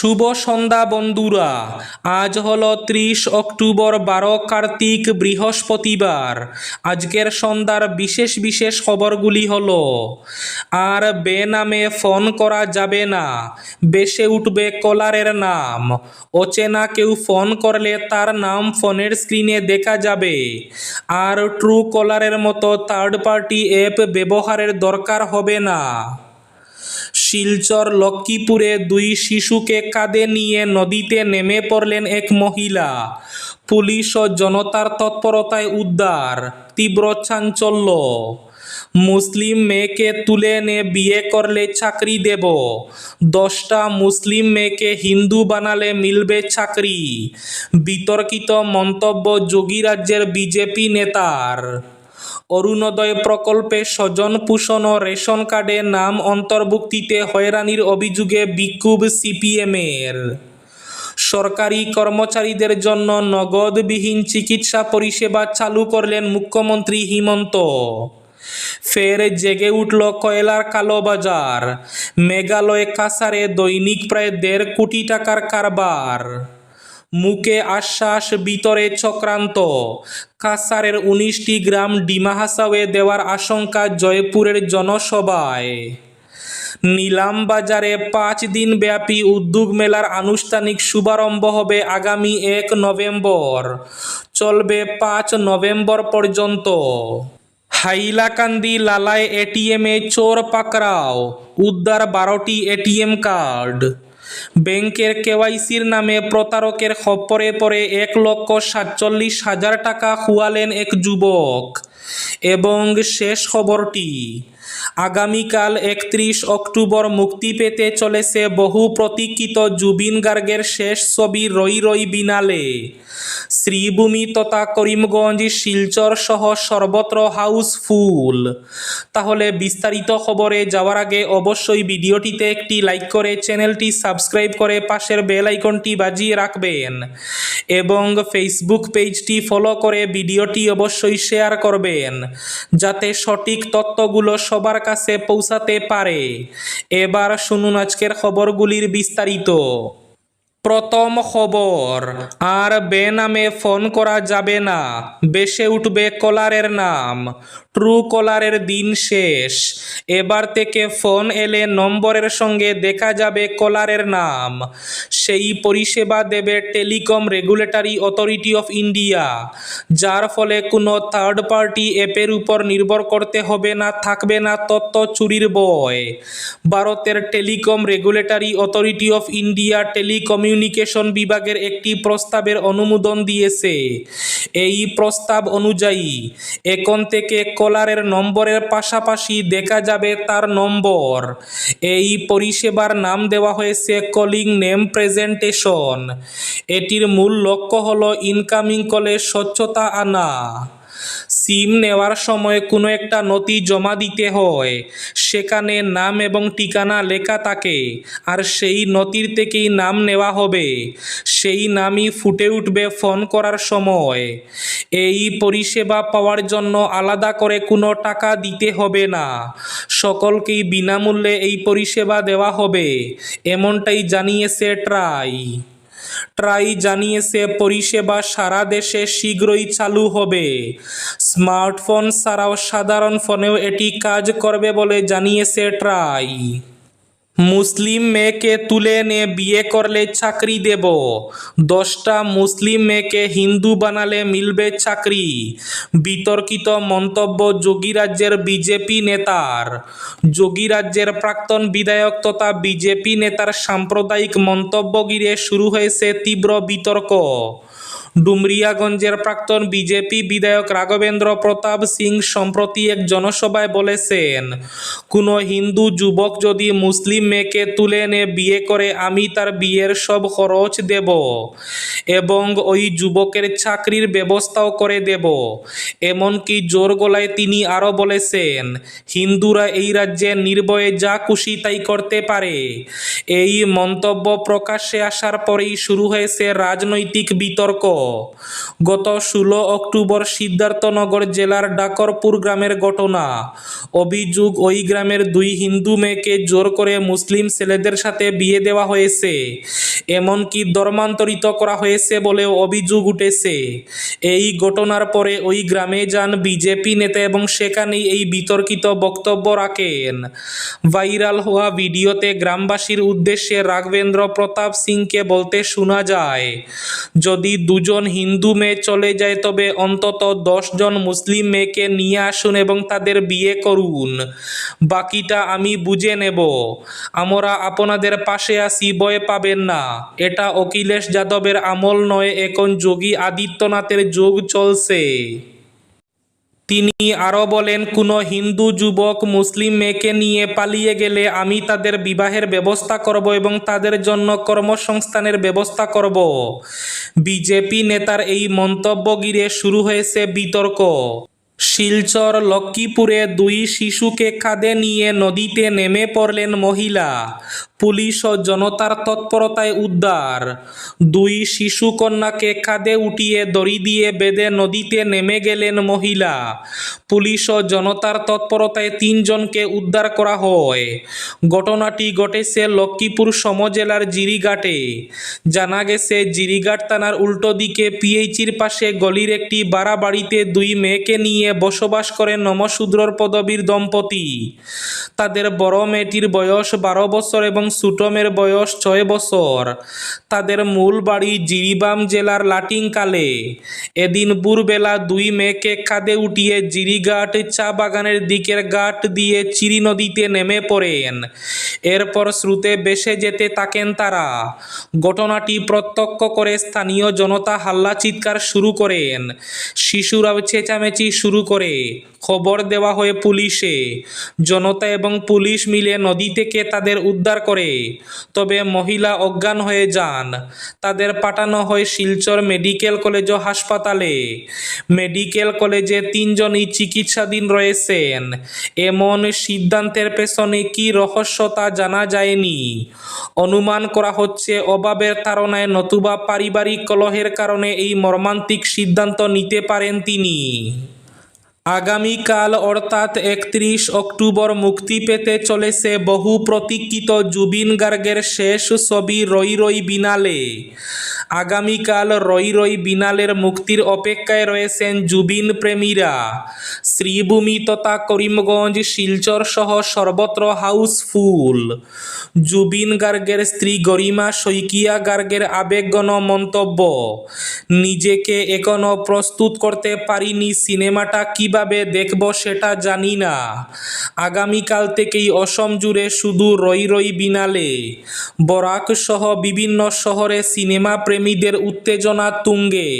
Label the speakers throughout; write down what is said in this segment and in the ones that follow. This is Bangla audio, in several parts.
Speaker 1: শুভ সন্ধ্যা বন্ধুরা। আজ হলো ত্রিশ অক্টোবর বারো কার্তিক বৃহস্পতিবার। আজকের সন্ধ্যার বিশেষ বিশেষ খবরগুলি হল, আর বেনামে ফোন করা যাবে না, বেসে উঠবে কলারের নাম। অচেনা কেউ ফোন করলে তার নাম ফোনের স্ক্রিনে দেখা যাবে। আর ট্রু কলারের মতো থার্ড পার্টি অ্যাপ ব্যবহারের দরকার হবে না। শিলচর লক্ষ্মীপুরে দুই শিশুকে কাঁধে নিয়ে নদীতে নেমে পড়লেন এক মহিলা। পুলিশ ও জনতার তৎপরতায় উদ্ধার, তীব্র চাঞ্চল্য। মুসলিম মেয়েকে তুলে এনে বিয়ে করলে চাকরি দেব। দশটা মুসলিম মেয়েকে হিন্দু বানালে মিলবে চাকরি। বিতর্কিত মন্তব্য যোগীরাজ্যের বিজেপি নেতার। অরুণোদয় প্রকল্পে স্বজন পোষণ ও রেশন কার্ডে নাম অন্তর্ভুক্তিতে হয়রানির অভিযোগে বিক্ষোভ সিপিএমের। সরকারি কর্মচারীদের জন্য নগদবিহীন চিকিৎসা পরিষেবা চালু করলেন মুখ্যমন্ত্রী হিমন্ত। ফের জেগে উঠল কয়লার কালোবাজার। মেঘালয় কাসারে দৈনিক প্রায় দেড় কোটি টাকার কারবার। মুখে আশ্বাস বিতরে চক্রান্ত। কাসারের উনিশটি গ্রাম ডিমা হাসাওয়ে দেওয়ার আশঙ্কা জয়পুরের জনসভায়। নিলাম বাজারে পাঁচ দিন ব্যাপী উদ্যোগ মেলার আনুষ্ঠানিক শুভারম্ভ হবে আগামী এক নভেম্বর। চলবে পাঁচ নভেম্বর পর্যন্ত। হাইলাকান্দি লালায় এটিএমে চোর পাকড়াও। উদ্ধার বারোটি এটিএম কার্ড। ব্যাংকের কেওয়াইসির নামে প্রতারকের খপ্পরে পড়ে এক লক্ষ সাতচল্লিশ হাজার টাকা খুয়ালেন এক যুবক। এবং শেষ খবরটি আগামীকাল একত্রিশ অক্টোবর মুক্তি পেতে চলেছে বহু প্রতীক্ষিত জুবিন গার্গের শেষ ছবি রই রই বিনালে। শ্রীভূমি তথা করিমগঞ্জ, শিলচর সহ সর্বত্র হাউসফুল। তাহলে বিস্তারিত খবরে যাওয়ার আগে অবশ্যই ভিডিওটিতে একটি লাইক করে চ্যানেলটি সাবস্ক্রাইব করে পাশের বেল আইকনটি বাজিয়ে রাখবেন এবং ফেসবুক পেজটি ফলো করে ভিডিওটি অবশ্যই শেয়ার করবেন, যাতে সঠিক তথ্যগুলো সবার কাছে পৌঁছাতে পারে। এবার শুনুন আজকের খবরগুলির বিস্তারিত। প্রথম খবর, আর বেনামে ফোন করা যাবে না। বেসে উঠবে কলারের নাম। ট্রু কলারের দিন শেষ। এবার থেকে ফোন এলে নম্বরের সঙ্গে দেখা যাবে কলারের নাম। সেই পরিষেবা দেবে telecom regulatory authority of India, যার ফলে কোনো থার্ড পার্টি অ্যাপের উপর নির্ভর করতে হবে না, থাকবে না তথ্য চুরির বয়। ভারতের telecom regulatory authority of India telecommunication বিভাগের একটি প্রস্তাবের অনুমোদন দিয়েছে। এই প্রস্তাব অনুযায়ী, এখন থেকে কলারের নম্বরের পাশাপাশি দেখা যাবে তার নম্বর। এই পরিষেবার নাম দেওয়া হয়েছে কলিং নেম প্রেজেন্টেশন এটির মূল লক্ষ্য হল ইনকামিং কলে স্বচ্ছতা আনা। সিম নেওয়ার সময় কোনো একটা নথি জমা দিতে হয়। সেখানে নাম এবং ঠিকানা লেখা থাকে, আর সেই নথির থেকেই নাম নেওয়া হবে। সেই নামই ফুটে উঠবে ফোন করার সময়। এই পরিষেবা পাওয়ার জন্য আলাদা করে কোনো টাকা দিতে হবে না। সকলকেই বিনামূল্যে এই পরিষেবা দেওয়া হবে, এমনটাই জানিয়েছে ট্রাই। ট্রাই জানিয়েছে, পরিষেবা সারা দেশে শীঘ্রই চালু হবে। স্মার্টফোন ছাড়াও সাধারণ ফোনেও এটি কাজ করবে বলে জানিয়েছে ট্রাই। মুসলিম মেয়েকে তুলে এনে বিয়ে করলে চাকরি দেব। দশটা মুসলিম মেয়েকে হিন্দু বানালে মিলবে চাকরি। বিতর্কিত মন্তব্য যোগীরাজ্যের বিজেপি নেতার। যোগীরাজ্যের প্রাক্তন বিধায়ক তথা বিজেপি নেতার সাম্প্রদায়িক মন্তব্য ঘিরে শুরু হয়েছে তীব্র বিতর্ক। ডুমরিয়াগঞ্জের প্রাক্তন বিজেপি বিধায়ক রাঘবেন্দ্র প্রতাপ সিং সম্প্রতি এক জনসভায় বলেছেন, কোনো হিন্দু যুবক যদি মুসলিম মেয়েকে তুলে এনে বিয়ে করে, আমি তার বিয়ের সব খরচ দেব এবং ওই যুবকের চাকরির ব্যবস্থাও করে দেব। এমনকি জোর গলায় তিনি আরও বলেছেন, হিন্দুরা এই রাজ্যে নির্ভয়ে যা খুশি তাই করতে পারে। এই মন্তব্য প্রকাশ্যে আসার পরেই শুরু হয়েছে রাজনৈতিক বিতর্ক। গত ষোলো অক্টোবর সিদ্ধার্থনগর জেলার ডাকরপুর গ্রামের ঘটনা। অভিযোগ, ওই গ্রামের দুই হিন্দু মেয়েকে জোর করে মুসলিম ছেলেদের সাথে বিয়ে দেওয়া হয়েছে। এমনকি ধর্মান্তরিত করা হয়েছে বলেও অভিযোগ উঠেছে। এই ঘটনার পরে ওই গ্রামে যান বিজেপি নেতা এবং সেখানেই এই বিতর্কিত বক্তব্য রাখেন। ভাইরাল হওয়া ভিডিওতে গ্রামবাসীর উদ্দেশ্যে রাঘবেন্দ্র প্রতাপ সিংকে বলতে শোনা যায়, যদি দুজন হিন্দু মেয়ে চলে যায়, তবে অন্তত জন মুসলিম মেয়েকে নিয়ে আসুন এবং তাদের বিয়ে করুন। বাকিটা আমি বুঝে নেব। আমরা আপনাদের পাশে আসি ভয় পাবেন না। এটা অখিলেশ যাদবের আমল নয়, এখন যোগী আদিত্যনাথের যোগ চলছে। তিনি আরও বলেন, কোনো হিন্দু যুবক মুসলিম মেয়েকে নিয়ে পালিয়ে গেলে আমি তাদের বিবাহের ব্যবস্থা করব এবং তাদের জন্য কর্মসংস্থানের ব্যবস্থা করব। বিজেপি নেতার এই মন্তব্য ঘিরে শুরু হয়েছে বিতর্ক। শিলচর, লক্ষ্মীপুরে দুই শিশুকে খাদে নিয়ে নদীতে নেমে পড়লেন মহিলা। পুলিশ ও জনতার তৎপরতায় উদ্ধার। দুই শিশু কন্যাকে কাঁধে উঠিয়ে দড়ি দিয়ে বেঁধে নদীতে নেমে গেলেন মহিলা। পুলিশ ও জনতার তৎপরতায় তিনজনকে উদ্ধার করা হয়। ঘটনাটি ঘটেছে লক্ষ্মীপুর সমজেলার জিরিঘাটে। জানা গেছে, জিরিঘাট থানার উল্টো দিকে পিএইচির পাশে গলির একটি বাড়া বাড়িতে দুই মেয়েকে নিয়ে বসবাস করেন নমশূদ্রর পদবীর দম্পতি। তাদের বড় মেয়েটির বয়স বারো বছর এবং সুটমের বয়স ছয় বছর। তাদের মূল বাড়ি জিরিবাম জেলার লাটিংকালে এদিন ভোরবেলা দুই মেয়েকে কাঁধে উঠিয়ে জিরিঘাট চা বাগানের দিকের ঘাট দিয়ে চিরি নদীতে নেমে পড়েন। এরপর স্রোতে ভেসে যেতে থাকেন তারা। ঘটনাটি প্রত্যক্ষ করে স্থানীয় জনতা হাল্লা চিৎকার শুরু করেন। শিশুরাও চেঁচামেচি শুরু করে। খবর দেওয়া হয় পুলিশে। জনতা এবং পুলিশ মিলে নদী থেকে তাদের উদ্ধার করে তবে মহিলা অজ্ঞান হয়ে যান। তাদের পাঠানো হয় শিলচর মেডিকেল কলেজ ও হাসপাতালে। মেডিকেল কলেজে তিনজনই চিকিৎসাধীন রয়েছেন। এমন সিদ্ধান্তের পেছনে কি রহস্য তা জানা যায়নি। অনুমান করা হচ্ছে অভাবের তাড়নায় নতুবা পারিবারিক কলহের কারণে এই মর্মান্তিক সিদ্ধান্ত নিতে পারেন তিনি। আগামীকাল অর্থাৎ একত্রিশ অক্টোবর মুক্তি পেতে চলেছে বহু প্রতীক্ষিত জুবিন গার্গের শেষ ছবি রই রই বিনালে। আগামীকাল রই রই বিনালের মুক্তির অপেক্ষায় রয়েছেন জুবিন প্রেমীরা। শ্রীভূমি তথা করিমগঞ্জ, শিলচর সহ সর্বত্র হাউসফুল। জুবিন গার্গের স্ত্রী গরিমা শইকিয়া গার্গের আবেগঘন মন্তব্য, নিজেকে এখনও প্রস্তুত করতে পারিনি সিনেমাটা কীভাবে দেখব সেটা জানি না। আগামীকাল থেকেই অসম জুড়ে শুধু রই রই বিনালে। বরাক সহ বিভিন্ন শহরে সিনেমা প্রেমীদের উত্তেজনা তুঙ্গে।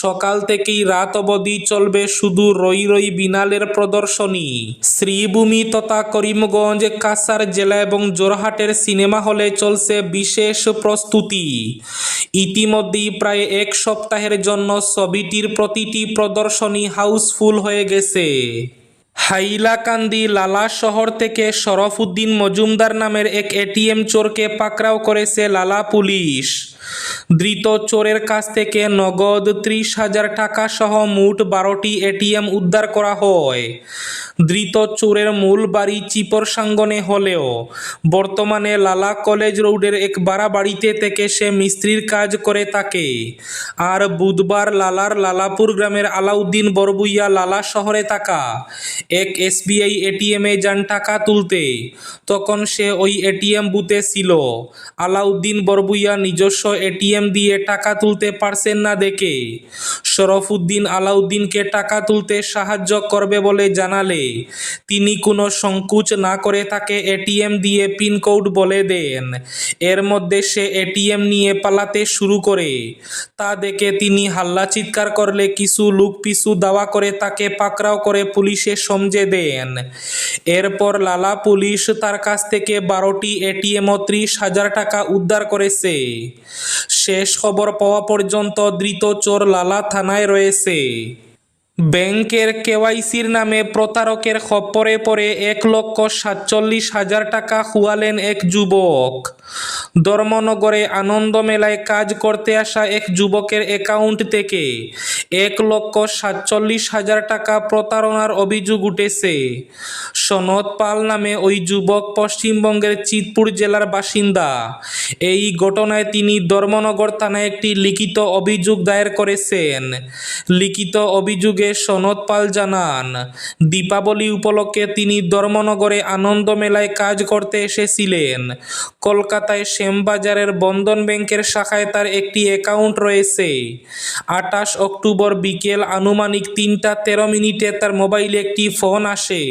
Speaker 1: সকাল থেকেই রাত অবধি চলবে শুধু রই রই বিনালের প্রদর্শনী। শ্রীভূমি তথা করিমগঞ্জ কাসার জেলা এবং জোরহাটের সিনেমা হলে চলছে বিশেষ প্রস্তুতি। ইতিমধ্যেই প্রায় এক সপ্তাহের জন্য ছবিটির প্রতিটি প্রদর্শনী হাউসফুল হয়ে গেছে। হাইলাকান্দি লালা শহর থেকে শরফুদ্দিন মজুমদার নামের এক এটিএম চোরকে পাকড়াও করেছে লালা পুলিশ। ধৃত চোরের কাছ থেকে নগদ ত্রিশ হাজার টাকা সহ মোট বারোটি এটিএম উদ্ধার করা হয়। ধৃত চোরের মূল বাড়ি চিপর সাঙ্গনে হলেও। বর্তমানে লালা কলেজ রোডের এক বাড়া বাড়িতে থেকে সে মিস্ত্রির কাজ করে থাকে আর বুধবার লালার লালাপুর গ্রামের আলাউদ্দিন বরবুইয়া লালা শহরে থাকা এক এসবিআই এটিএমে যান টাকা তুলতে। তখন সে ওই এটিএম বুথে ছিল। আলাউদ্দিন বরবুইয়া নিজস্ব এটিএম দিয়ে টাকা তুলতে পারছেন না দেখে। শরফুদ্দিন আলাউদ্দিনকে টাকা তুলতে সাহায্য করবে বলে জানালে। তিনি কোনো সংকোচ না করে তাকে এটিএম দিয়ে পিনকোড বলে দেন। এর মধ্যে সে এটিএম নিয়ে পালাতে শুরু করে। তা দেখে তিনি হাল্লা চিৎকার করলে কিছু লোক পিছু দাওয়া করে তাকে পাকড়াও করে পুলিশে সমঝে দেন। এরপর লালা পুলিশ তার কাছ থেকে বারোটি এটিএম ও ত্রিশ হাজার টাকা উদ্ধার করেছে। শেষ খবর পাওয়া পর্যন্ত ধৃত চোর লালা থানায় রয়েছে। ব্যাংকের কেওয়াইসির নামে প্রতারকের খপ্পরে পড়ে এক লক্ষ সাতচল্লিশ হাজার টাকা খুয়ালেন এক যুবক। ধর্মনগরে আনন্দ মেলায় কাজ করতে আসা এক যুবকের অ্যাকাউন্ট থেকে এক লক্ষ সাতচল্লিশ হাজার টাকা প্রতারণার অভিযোগ উঠেছে। সনদ পাল নামে ওই যুবক পশ্চিমবঙ্গের চিতপুর জেলার বাসিন্দা। এই ঘটনায় তিনি ধর্মনগর থানায় একটি লিখিত অভিযোগ দায়ের করেছেন। লিখিত অভিযোগে সনদ পাল জানান, দীপাবলি উপলক্ষে তিনি ধর্মনগরে আনন্দ মেলায় কাজ করতে এসেছিলেন। কলকাতায় শ্যামবাজারের বন্ধন ব্যাংকের শাখায় তার একটি অ্যাকাউন্ট রয়েছে। আঠাশ অক্টোবর বিকেল আনুমানিক তিনটা তেরো মিনিটে তার মোবাইলে একটি ফোন আসে।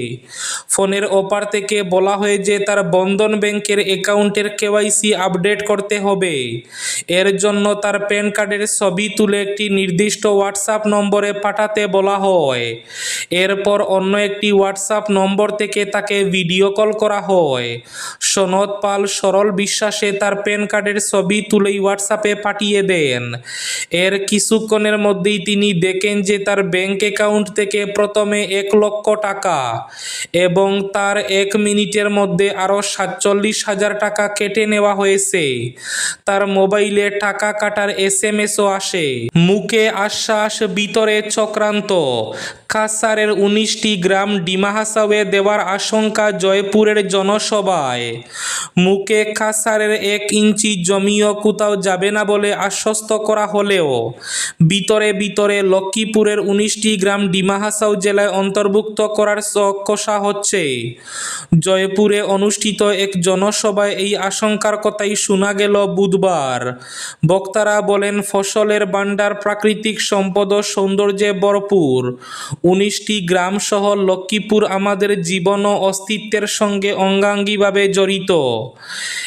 Speaker 1: ফোনের ওপার থেকে বলা হয় যে তার বন্ধন ব্যাংকের অ্যাকাউন্টের কেওয়াইসি আপডেট করতে হবে। এর জন্য তার প্যান কার্ডের ছবি তুলে একটি নির্দিষ্ট হোয়াটসঅ্যাপ নম্বরে পাঠাতে বলা হয়। এরপর অন্য একটি হোয়াটসঅ্যাপ নম্বর থেকে তাকে ভিডিও কল করা হয়। সনদ পাল সরল বিশ্বাসে তার প্যান কার্ডের ছবি তুলেই হোয়াটসঅ্যাপে পাঠিয়ে দেন। এর কিছুক্ষণের মধ্যেই তিনি দেখেন যে তার ব্যাংক অ্যাকাউন্ট থেকে প্রথমে এক লক্ষ টাকা এবং তার এক মিনিটের মধ্যে আরও সাতচল্লিশ হাজার টাকা কেটে নেওয়া হয়েছে। তার মোবাইলে টাকা কাটার এস এম এসও আসে। মুখে আশ্বাস, ভিতরে চক্রান্ত। কাসারের উনিশটি গ্রাম ডিমা হাসাওয়ে দেওয়ার আশঙ্কা জয়পুরের জনসভায়। মুখে কাসারের এক ইঞ্চি জমিও কোথাও যাবে না বলে আশ্বস্ত করা হলেও, ভিতরে ভিতরে লক্ষ্মীপুরের উনিশটি গ্রাম ডিমা হাসাও জেলায় অন্তর্ভুক্ত করার কষা হচ্ছে। জয়পুরে অনুষ্ঠিত এক জনসভায় এই আশঙ্কার কথাই শোনা গেল বুধবার। বক্তারা বলেন, ফসলের ভাণ্ডার প্রাকৃতিক সম্পদ সৌন্দর্যে ভরপুর। উনিশটি গ্রাম সহ লক্ষ্মীপুর আমাদের জীবন ও অস্তিত্বের সঙ্গে অঙ্গাঙ্গিভাবে জড়িত।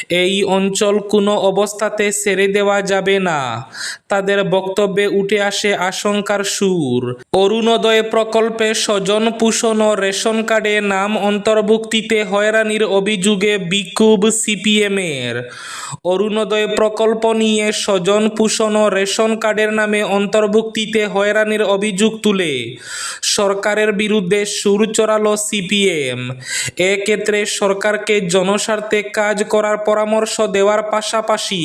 Speaker 1: এই অঞ্চল কোনো অবস্থাতে ছেড়ে দেওয়া যাবে না। তাদের বক্তব্যে উঠে আসে আশঙ্কার সুর। অরুণোদয় প্রকল্পে স্বজন পোষণ ও রেশন কার্ডে নাম অন্তর্ভুক্তিতে হয়রানির অভিযোগে বিক্ষোভ সিপিএমের। অরুণোদয় প্রকল্প নিয়ে স্বজন পোষণ ও রেশন কার্ডের নামে অন্তর্ভুক্তিতে হয়রানির অভিযোগ তুলে। সরকারের বিরুদ্ধে সুর চড়ালো সিপিএম। এক্ষেত্রে সরকারকে জনস্বার্থে কাজ করার পরামর্শ দেওয়ার পাশাপাশি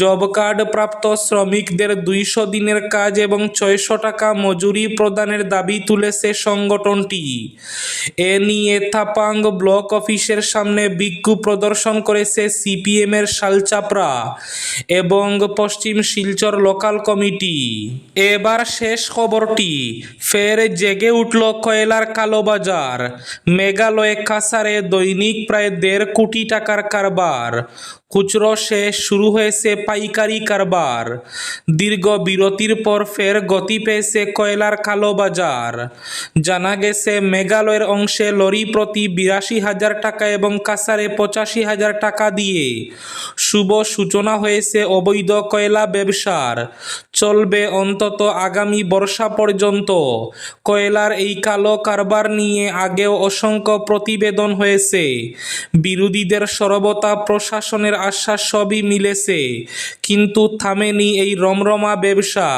Speaker 1: জব কার্ড প্রাপ্ত শ্রমিকদের দুইশো দিনের কাজ এবং ছয়শো টাকা মজুরি প্রদানের দাবি তুলেছে সংগঠনটি। এ নিয়ে থাপাং ব্লক অফিসের সামনে বিক্ষোভ প্রদর্শন করেছে সিপিএমের শালচাপড়া এবং পশ্চিম শিলচর লোকাল কমিটি। এবার শেষ খবরটি, ফের জেগে উঠল কয়লার কালোবাজার মেঘালয়ে কাসারে দৈনিক প্রায় দেড় কোটি টাকার কারবার। খুচরো শেষ শুরু হয়েছে পাইকারি কারবার। দীর্ঘ বিরতির পর ফের গতি পেয়েছে কয়লার কালোবাজার জানা গেছে, মেঘালয়ের অংশে লরি প্রতি বিরাশি হাজার টাকা এবং কাসারে পঁচাশি হাজার টাকা দিয়ে। শুভ সূচনা হয়েছে অবৈধ কয়লা ব্যবসার। চলবে অন্তত আগামী বর্ষা পর্যন্ত। কয়লার এই কালো কারবার নিয়ে আগেও অসংখ্য প্রতিবেদন হয়েছে। বিরোধীদের সরবতা প্রশাসনের আশ্বাস সবই মিলেছে, কিন্তু থামেনি এই রমরমা ব্যবসা।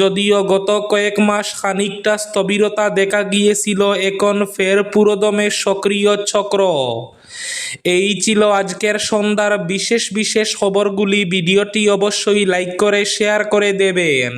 Speaker 1: যদিও গত কয়েক মাস খানিকটা স্থবিরতা দেখা গিয়েছিল, এখন ফের পুরোদমে সক্রিয় চক্র। এই ছিল আজকের সন্ধ্যার বিশেষ বিশেষ খবরগুলি। ভিডিওটি অবশ্যই লাইক করে, শেয়ার করে দেবেন।